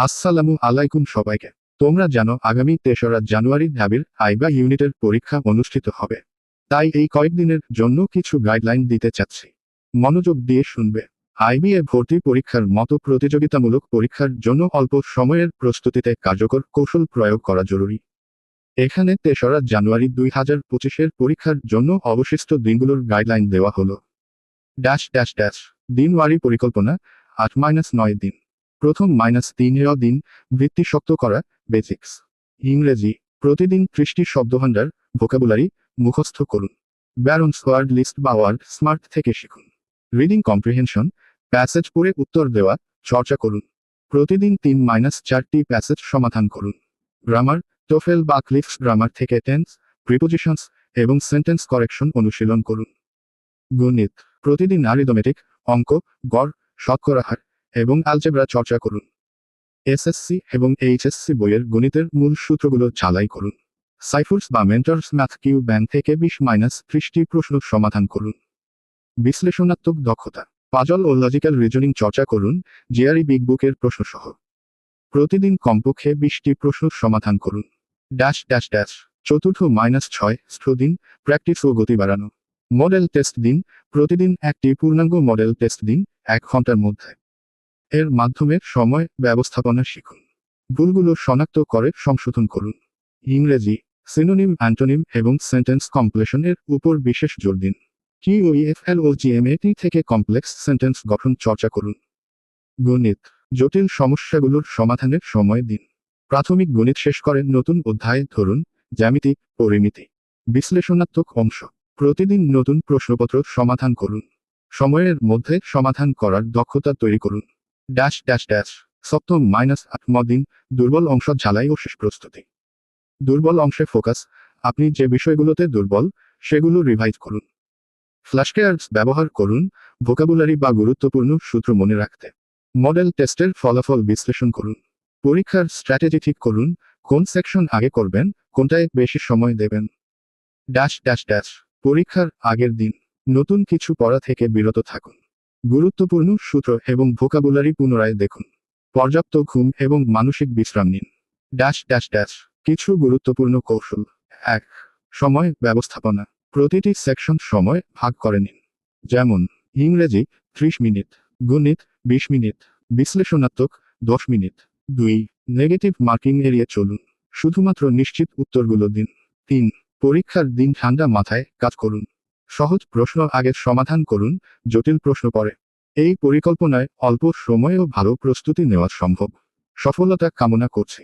আসসালামু আলাইকুম সবাইকে। তোমরা জানো আগামী তেসরা জানুয়ারি ঢাবির আইবা ইউনিটের পরীক্ষা অনুষ্ঠিত হবে। তাই এই কয়েকদিনের জন্য কিছু গাইডলাইন দিতে চাচ্ছি। মনোযোগ দিয়ে শুনবে। আইবিএ ভর্তি পরীক্ষার মতো প্রতিযোগিতামূলক পরীক্ষার জন্য অল্প সময়ের প্রস্তুতিতে কার্যকর কৌশল প্রয়োগ করা জরুরি। এখানে তেসরা জানুয়ারি দুই হাজার পঁচিশের পরীক্ষার জন্য অবশিষ্ট দিনগুলোর গাইডলাইন দেওয়া হলো। Dash dash dash. দিনওয়ারি পরিকল্পনা, আট মাইনাস নয় দিন। প্রথম মাইনাস তিন দিন বৃত্তি শক্ত করা বেসিক্স ইংরেজি, প্রতিদিন ত্রিশটি শব্দভাণ্ডার ভোকাবুলারি মুখস্থ করুন। ব্যারন্স ওয়ার্ড লিস্ট বা ওয়ার্ড স্মার্ট থেকে শিখুন। রিডিং কম্প্রিহেনশন প্যাসেজ পড়ে উত্তর দেওয়া, চর্চা করুন। প্রতিদিন তিন মাইনাস চারটি প্যাসেজ সমাধান করুন। গ্রামার টোফেল বা ক্লিফস গ্রামার থেকে টেন্স প্রিপোজিশনস এবং সেন্টেন্স কারেকশন অনুশীলন করুন। গণিত, প্রতিদিন আরিদমেটিক অঙ্ক, গড়, শতকরা হার। এবং আলজেব্রা চর্চা করুন। এসএসসি এবং এইচএসসি বইয়ের গণিতের মূল সূত্রগুলো চালাই করুন। সাইফুর্স বা মেন্টার্স ম্যাথ কিউ ব্যাংক থেকে বিশ মাইনাস ত্রিশটি প্রশ্ন সমাধান করুন। বিশ্লেষণাত্মক দক্ষতা। পাজল ও লজিক্যাল রিজনিং চর্চা করুন জিআরই বিগ বুকের প্রশ্নসহ। প্রতিদিন কমপক্ষে বিশটি প্রশ্ন সমাধান করুন। ড্যাশ ড্যাশ ড্যাশ চতুর্থ মাইনাস ছয় দিন প্র্যাকটিস ও গতি বাড়ানো। মডেল টেস্ট দিন, প্রতিদিন একটি পূর্ণাঙ্গ মডেল টেস্ট দিন, এক ঘণ্টার মধ্যে। এর মাধ্যমে সময় ব্যবস্থাপনা শিখুন। ভুলগুলো শনাক্ত করে সংশোধন করুন। ইংরেজি সিনোনিম অ্যান্টোনিম এবং সেন্টেন্স কমপ্লেশনের উপর বিশেষ জোর দিন। কিউইএফএল ও জিএমএটি থেকে কমপ্লেক্স সেন্টেন্স গঠন চর্চা করুন। গণিত, জটিল সমস্যাগুলোর সমাধানের সময় দিন। প্রাথমিক গণিত শেষ করেন নতুন অধ্যায় ধরুন, জ্যামিতি, পরিমিতি। বিশ্লেষণাত্মক অংশ। প্রতিদিন নতুন প্রশ্নপত্র সমাধান করুন। সময়ের মধ্যে সমাধান করার দক্ষতা তৈরি করুন। ড্যাশ ড্যাশ ড্যাশ সপ্তম মাইনাস আটম দিন, দুর্বল অংশ ঝালাই ও শেষ প্রস্তুতি। দুর্বল অংশে ফোকাস, আপনি যে বিষয়গুলোতে দুর্বল, সেগুলো রিভাইজ করুন। ফ্ল্যাশকেয়ার্স ব্যবহার করুন, ভোকাবুলারি বা গুরুত্বপূর্ণ সূত্র মনে রাখতে। মডেল টেস্টের ফলাফল বিশ্লেষণ করুন। পরীক্ষার স্ট্র্যাটেজি ঠিক করুন, কোন সেকশন আগে করবেন, কোনটায় বেশি সময় দেবেন। ড্যাশ ড্যাশ ড্যাশ, পরীক্ষার আগের দিন, নতুন কিছু পড়া থেকে বিরত থাকুন। গুরুত্বপূর্ণ সূত্র এবং ভোকাবুলারি পুনরায় দেখুন। পর্যাপ্ত ঘুম এবং মানসিক বিশ্রাম নিন। ড্যাশ ড্যাশ ড্যাশ, কিছু গুরুত্বপূর্ণ কৌশল। এক, সময় ব্যবস্থাপনা। প্রতিটি সেকশন সময় ভাগ করে নিন। যেমন, ইংরেজি ত্রিশ মিনিট, গণিত বিশ মিনিট, বিশ্লেষণাত্মক দশ মিনিট। দুই, নেগেটিভ মার্কিং এড়িয়ে চলুন। শুধুমাত্র নিশ্চিত উত্তরগুলো দিন। তিন, পরীক্ষার দিন ঠান্ডা মাথায় কাজ করুন। সহজ প্রশ্ন আগে সমাধান করুন, জটিল প্রশ্ন পরে এই পরিকল্পনায় অল্প সময়েও ভালো প্রস্তুতি নেওয়া সম্ভব। সফলতা কামনা করছি।